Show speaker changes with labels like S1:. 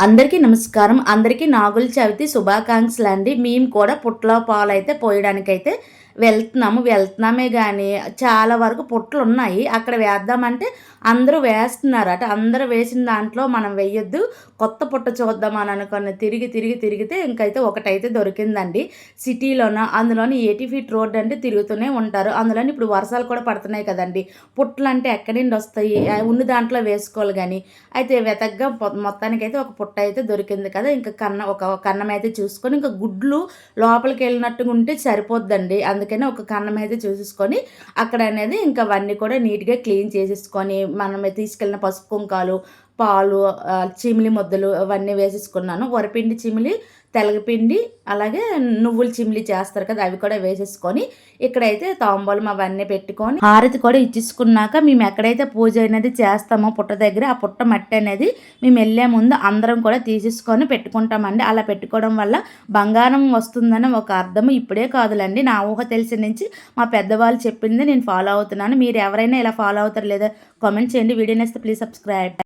S1: అందరికీ నమస్కారం. అందరికీ నాగుల చవితి శుభాకాంక్షలు అండి మేము కూడా పుట్ల పాలు అయితే పోయడానికైతే వెళ్తున్నాము వెళ్తున్నామే కానీ చాలా వరకు పొట్లు ఉన్నాయి అక్కడ వేద్దామంటే అందరూ వేస్తున్నారట. అందరూ వేసిన దాంట్లో మనం వేయొద్దు. కొత్త పుట్ట చూద్దామని అనుకున్న తిరిగి తిరిగి తిరిగితే ఇంకైతే ఒకటైతే దొరికిందండి. సిటీలోన అందులోని ఎయిటీ ఫీట్ రోడ్ అంటే తిరుగుతూనే ఉంటారు. అందులోని ఇప్పుడు వర్షాలు కూడా పడుతున్నాయి కదండి. పుట్టలు అంటే ఎక్కడి నుండి వస్తాయి? ఉన్న దాంట్లో వేసుకోవాలి కానీ అయితే వెతగ్గా మొత్తానికి అయితే ఒక పుట్ట అయితే దొరికింది కదా. ఇంకా కన్న ఒక కన్నం అయితే చూసుకొని ఇంకా గుడ్లు లోపలికి వెళ్ళినట్టుగా ఉంటే సరిపోద్దండి. అందుకే అందుకని ఒక కన్నం అయితే చూసేసుకొని అక్కడ అనేది ఇంకా అవన్నీ కూడా నీట్గా క్లీన్ చేసేసుకొని మనం తీసుకెళ్ళిన పసుపు కుంకాలు పాలు చిమిలి ముద్దలు అవన్నీ వేసేసుకున్నాను. వరిపిండి చిమిలి తెలగపిండి అలాగే నువ్వుల చిమిలి చేస్తారు కదా అవి కూడా వేసేసుకొని ఇక్కడైతే తాంబూలం అవన్నీ పెట్టుకొని హారతి కూడా ఇచ్చేసుకున్నాక మేము ఎక్కడైతే పూజ అనేది చేస్తామో పుట్ట దగ్గర ఆ పుట్ట మట్టి అనేది మేము వెళ్ళే ముందు అందరం కూడా తీసేసుకొని పెట్టుకుంటామండి. అలా పెట్టుకోవడం వల్ల బంగారం వస్తుందని ఒక అర్థం ఇప్పుడే కాదులండి. నా ఊహ తెలిసిన నుంచి మా పెద్దవాళ్ళు చెప్పింది నేను ఫాలో అవుతున్నాను. మీరు ఎవరైనా ఇలా ఫాలో అవుతారు లేదా కామెంట్ చేయండి. వీడియో నేస్తే ప్లీజ్ సబ్స్క్రైబ్.